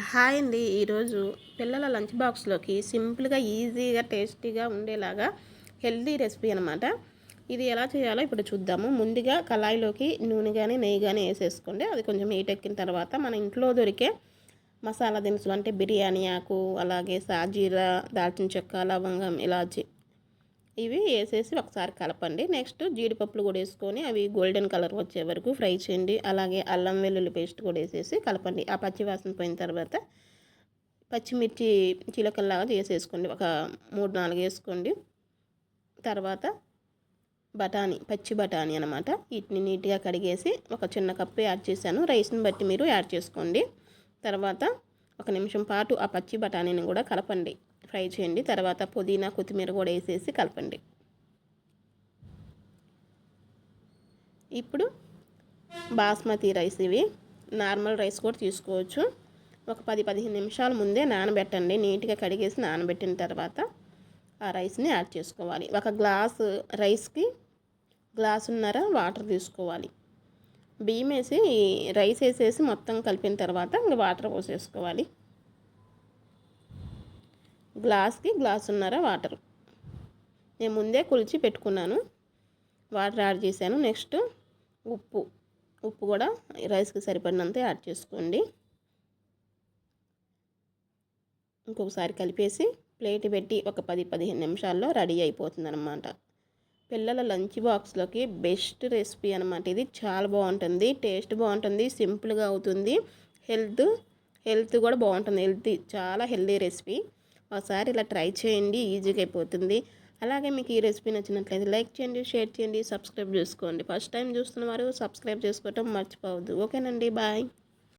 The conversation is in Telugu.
హాయ్ అండి. ఈరోజు పిల్లల లంచ్ బాక్స్లోకి సింపుల్గా ఈజీగా టేస్టీగా ఉండేలాగా హెల్తీ రెసిపీ అనమాట ఇది ఎలా చేయాలో ఇప్పుడు చూద్దాము. ముందుగా కళాయిలోకి నూనె కానీ నెయ్యి కానీ వేసేసుకోండి. అది కొంచెం హీట్ ఎక్కిన తర్వాత మన ఇంట్లో దొరికే మసాలా దినుసులు అంటే బిర్యానీ ఆకు అలాగే సాజీరా దాల్చిన చెక్క లవంగం ఇలాచి ఇవి వేసేసి ఒకసారి కలపండి. నెక్స్ట్ జీడిపప్పులు కూడా వేసుకొని అవి గోల్డెన్ కలర్ వచ్చే వరకు ఫ్రై చేయండి. అలాగే అల్లం వెల్లుల్లి పేస్ట్ కూడా వేసేసి కలపండి. ఆ పచ్చి వాసన పోయిన తర్వాత పచ్చిమిర్చి చిలకల్లాగా చేసేసుకోండి. ఒక మూడు నాలుగు వేసుకోండి. తర్వాత బఠానీ పచ్చి బఠానీ అనమాట వీటిని నీట్గా కడిగేసి ఒక చిన్న కప్పు యాడ్ చేశాను. రైస్ని బట్టి మీరు యాడ్ చేసుకోండి. తర్వాత ఒక నిమిషం పాటు ఆ పచ్చి బఠానీని కూడా కలపండి. ఫ్రై చేయండి. తర్వాత పుదీనా కొత్తిమీర కూడా వేసేసి కలపండి. ఇప్పుడు బాస్మతి రైస్ ఇవి. నార్మల్ రైస్ కూడా తీసుకోవచ్చు. ఒక పది పదిహేను నిమిషాల ముందే నానబెట్టండి. నీట్గా కడిగేసి నానబెట్టిన తర్వాత ఆ రైస్ని యాడ్ చేసుకోవాలి. ఒక గ్లాసు రైస్కి గ్లాసున్నర వాటర్ తీసుకోవాలి. బియ్యం వేసి రైస్ వేసేసి మొత్తం కలిపిన తర్వాత ఇంకా వాటర్ పోసేసుకోవాలి. గ్లాస్కి గ్లాసున్నర వాటర్. నేను ముందే కులిచి పెట్టుకున్నాను. వాటర్ యాడ్ చేశాను. నెక్స్ట్ ఉప్పు. ఉప్పు కూడా రైస్కి సరిపడినంత యాడ్ చేసుకోండి. ఇంకొకసారి కలిపేసి ప్లేట్ పెట్టి ఒక పది పదిహేను నిమిషాల్లో రెడీ అయిపోతుంది అనమాట పిల్లల లంచ్ బాక్స్లోకి బెస్ట్ రెసిపీ అనమాట ఇది. చాలా బాగుంటుంది. టేస్ట్ బాగుంటుంది. సింపుల్గా అవుతుంది. హెల్త్ హెల్త్ కూడా బాగుంటుంది. హెల్తీ చాలా హెల్తీ రెసిపీ. ఒకసారి ఇలా ట్రై చేయండి ఈజీగా అయిపోతుంది. అలాగే మీకు ఈ రెసిపీ నచ్చినట్లయితే లైక్ చేయండి షేర్ చేయండి సబ్స్క్రైబ్ చేసుకోండి. ఫస్ట్ టైం చూస్తున్న వారు సబ్స్క్రైబ్ చేసుకోవటం మర్చిపోవద్దు. ఓకేనండి బాయ్.